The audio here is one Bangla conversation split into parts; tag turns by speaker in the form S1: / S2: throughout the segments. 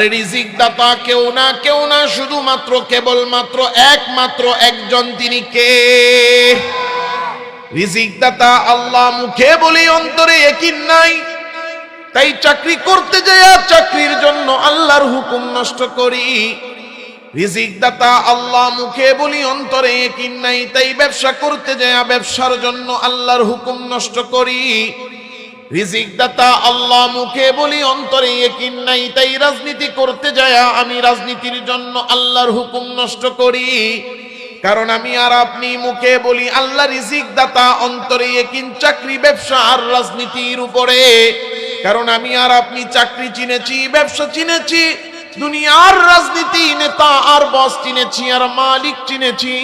S1: রিজিক দাতা কেউ না কেউ না, শুধুমাত্র কেবলমাত্র একমাত্র একজন তিনি কে? রিজিক দাতা আল্লাহ মুখে বলি, অন্তরে একিন নাই। তাই চাকরি করতে যায় চাকরির জন্য আল্লাহর হুকুম নষ্ট করি। রিজিক দাতা আল্লাহ মুখে বলি, অন্তরে একিন নাই। তাই ব্যবসা করতে যায় ব্যবসার জন্য আল্লাহর হুকুম নষ্ট করি। রিজিক দাতা আল্লাহ মুখে বলি, অন্তরে একিন নাই, তাই রাজনীতি করতে যায় আমি রাজনীতির জন্য আল্লাহর হুকুম নষ্ট করি। কারণ আমি আর আপনি মুখে বলি, আল্লাহ রিজিক দাতা, অন্তরে একিন চাকরি, ব্যবসা আর রাজনীতির উপরে। কারণ আমি আর আপনি চাকরি চিনেছি, ব্যবসা চিনেছি, দুনিয়ার রাজনীতি নেতা আর বস চিনেছি, আর মালিক চিনেছি।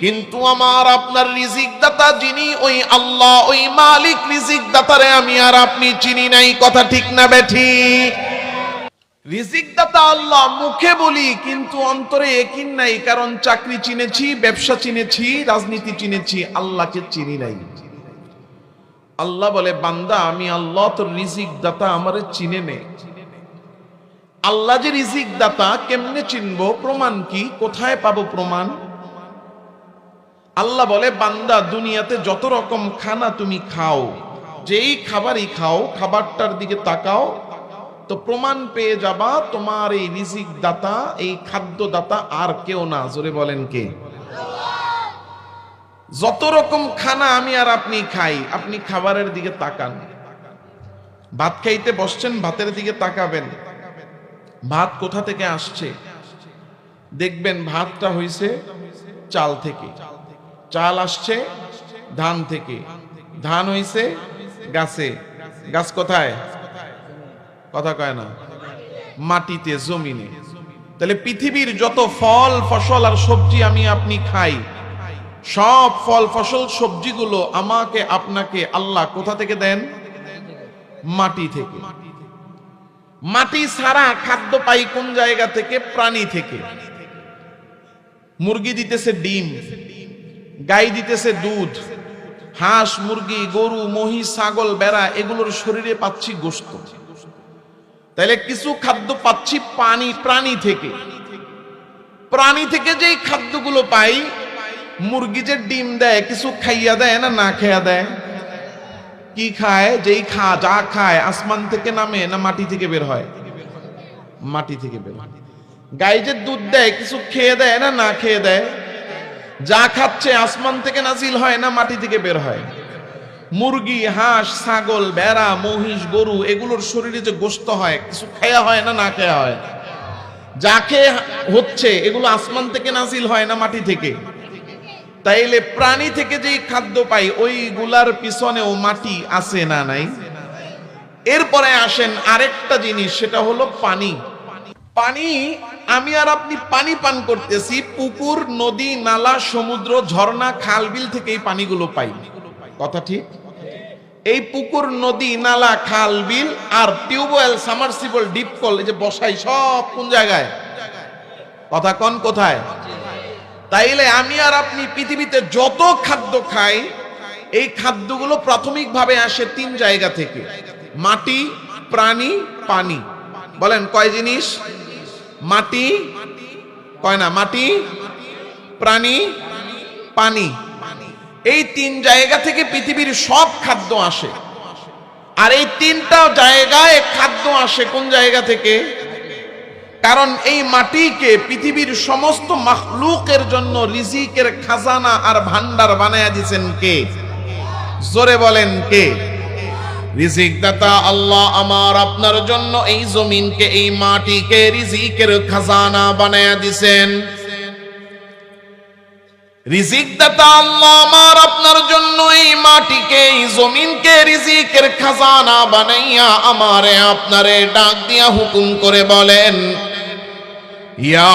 S1: কিন্তু আমার আপনার রিজিক দাতা যিনি, ওই আল্লাহ, ওই মালিক রিজিক দাতারে আমি আর আপনি চিনি নাই, কথা ঠিক না বেঠি? রিজিক দাতা আল্লাহ মুখে বলি, কিন্তু অন্তরে একিন নাই, কারণ চাকরি চিনেছি, ব্যবসা চিনেছি, রাজনীতি চিনেছি, আল্লাহকে চিনি নাই। আল্লাহ বলে, বান্দা, আমি আল্লাহ তোর রিজিক দাতা আমারে চিনে নে। আল্লাহ যে রিজিক দাতা কেমনে চিনবো? প্রমাণ কি? কোথায় পাবো প্রমাণ? আল্লাহ বলে, বান্দা, দুনিয়াতে যত রকম খানা তুমি খাও, যেই খাবারই খাও, খাবারটার দিকে তাকাও, তো প্রমাণ পেয়ে যাবা তোমার এই রিজিক দাতা, এই খাদ্য দাতা আর কেউ না। জোরে বলেন কে? যত রকম খানা আমি আর আপনি খাই, আপনি খাবারের দিকে তাকান। ভাত খাইতে বসছেন, ভাতের দিকে তাকাবেন। ভাত কোথা থেকে আসছে? দেখবেন ভাতটা হইছে চাল থেকে। চাল আসছে ধান থেকে। ধান হইছে গাছে। গাছ কোথায়? কথা কয় না। মাটিতে, জমিনে। তাহলে পৃথিবীর যত ফল, ফসল আর সবজি আমি আপনি খাই, সব ফল, ফসল, সবজিগুলো আমাকে, আপনাকে আল্লাহ কোথা থেকে দেন? মাটি থেকে। মাটি ছাড়া খাদ্য পাই কোন জায়গা থেকে? প্রাণী থেকে। মুরগি দিতেছে ডিম। গাই দিতেছে দুধ, হাঁস, মুরগি, গরু, মহিষ, ছাগল, বেড়া, এগুলোর শরীরে পাচ্ছি গোস্ত তাহলে কিছু খাদ্য পাচ্ছি পানি, প্রাণী থেকে। প্রাণী থেকে যেই খাদ্যগুলো পাই, মুরগি যে ডিম দেয়, কিছু খাইয়া দেয় না না খাইয়া দেয়? কি খায়? যেই খা, যা খায়, আসমান থেকে নামে না মাটি থেকে বের হয়? মাটি থেকে বের হয়। গাই যে দুধ দেয়, কিছু খেয়ে দেয় না না খেয়ে দেয়? যা খাচ্ছে আসমান থেকে নাজিল হয় না মাটি থেকে বের হয়। মুরগি, হাঁস, ছাগল বেড়া মহিষ, গরু, এগুলোর শরীরে যে গোস্ত হয়, কিছু খায়া হয় না না খায়া হয়? যা খেয়ে হচ্ছে, এগুলো আসমান থেকে নাজিল হয় না মাটি থেকে? তাইলে প্রাণী থেকে যেই খাদ্য পাই, ওইগুলার পিছনেও মাটি আছে না নাই? এরপরে আসেন আরেকটা জিনিস, সেটা হলো পানি। পানি আমি আর আপনি পানি পান করতেছি, পুকুর, নদী, নালা, সমুদ্র, ঝর্ণা খাল বিল থেকে এই পানিগুলো পাই। কথা ঠিক? এই পুকুর, নদী, নালা খাল বিল আর টিউবওয়েল সামারসিবল ডিপ কল যে বসাই সব কোন জায়গায়? কথা কোন কোথায়? তাইলে আমি আর আপনি পৃথিবীতে যত খাদ্য খাই, এই খাদ্যগুলো প্রাথমিকভাবে আসে তিন জায়গা থেকে। মাটি, প্রাণী, পানি। বলেন কয় জিনিস? মাটি, কয় না, মাটি, প্রাণী, পানি। এই তিন জায়গা থেকে পৃথিবীর সব খাদ্য আসে। আর এই তিনটা জায়গায় খাদ্য আসে কোন জায়গা থেকে? কারণ এই মাটিকে পৃথিবীর সমস্ত মাখলুকের জন্য রিজিকের খাজানা আর ভান্ডার বানায়া দিয়েছেন কে? জোরে বলেন কে? রিজিক দাতা আল্লাহ আমার আপনার জন্য এই জমিনকে, এই মাটিকে রিজিকের খাজানা দিছেন। আল্লাহ আমার আপনার জন্য এই মাটিকে, এই জমিনকে রিজিকের খাজানা বানাইয়া আমারে আপনারে ডাক দিয়া হুকুম করে বলেন, ইয়া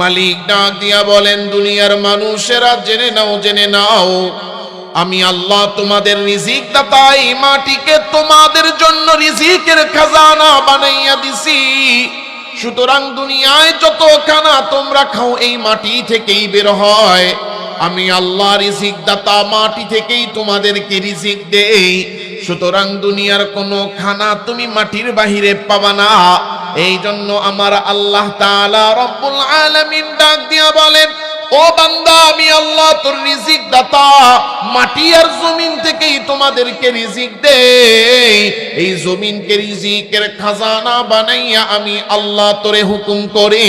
S1: মালিক ডাক দিয়া বলেন, দুনিয়ার মানুষেরা জেনে নাও জেনে নাও, আমি আল্লাহ তোমাদের রিজিক দাতা এই মাটিকে তোমাদের জন্য রিজিকের খাজানা বানাইয়া দিছি। সুতরাং দুনিয়ায় যত খানা তোমরা খাও, এই মাটি থেকেই বের হয়। আমি আল্লাহ রিজিক দাতা মাটি থেকেই তোমাদেরকে রিজিক দেই। সুতরাং দুনিয়ার কোনো খানা তুমি মাটির বাহিরে পাবা না। এই জন্য আমার আল্লাহ তাআলা রব্বুল আলামিন ডাক দিয়া বলেন, ও বান্দা, আমি আল্লাহ তোর রিজিক দাতা। মাটি আর জমিন থেকেই তোমাদেরকে রিজিক দেই। এই জমিনকে রিজিকের খাজানা বানাইয়া আমি আল্লাহ তোরে হুকুম করি।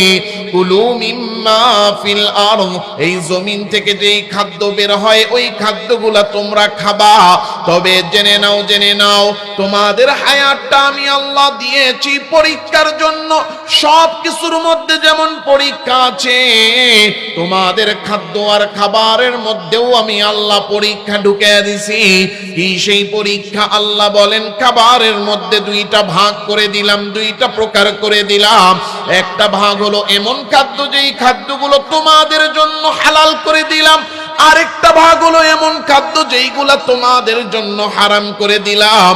S1: কুলু মিম্মা ফিল আরদ। এই জমিন থেকে যেই খাদ্য বের হয়, ওই খাদ্যগুলা তোমরা খাবা। তবে জেনে নাও জেনে নাও, তোমাদের হায়াতটা আমি আল্লাহ দিয়েছি পরীক্ষার জন্য। সব কিছুর মধ্যে যেমন পরীক্ষা আছে, তোমাদের খাদ্য আর খাবারের মধ্যেও আমি আল্লাহ পরীক্ষা ঢুকে দিছি। কি সেই পরীক্ষা আল্লাহ বলেন খাবারের মধ্যে দুইটা ভাগ করে দিলাম, দুইটা প্রকার করে দিলাম। একটা ভাগ হলো এমন খাদ্য যেই খাদ্যগুলো তোমাদের জন্য হালাল করে দিলাম, আরেকটা ভাগ হলো এমন খাদ্য যেইগুলা তোমাদের জন্য হারাম করে দিলাম।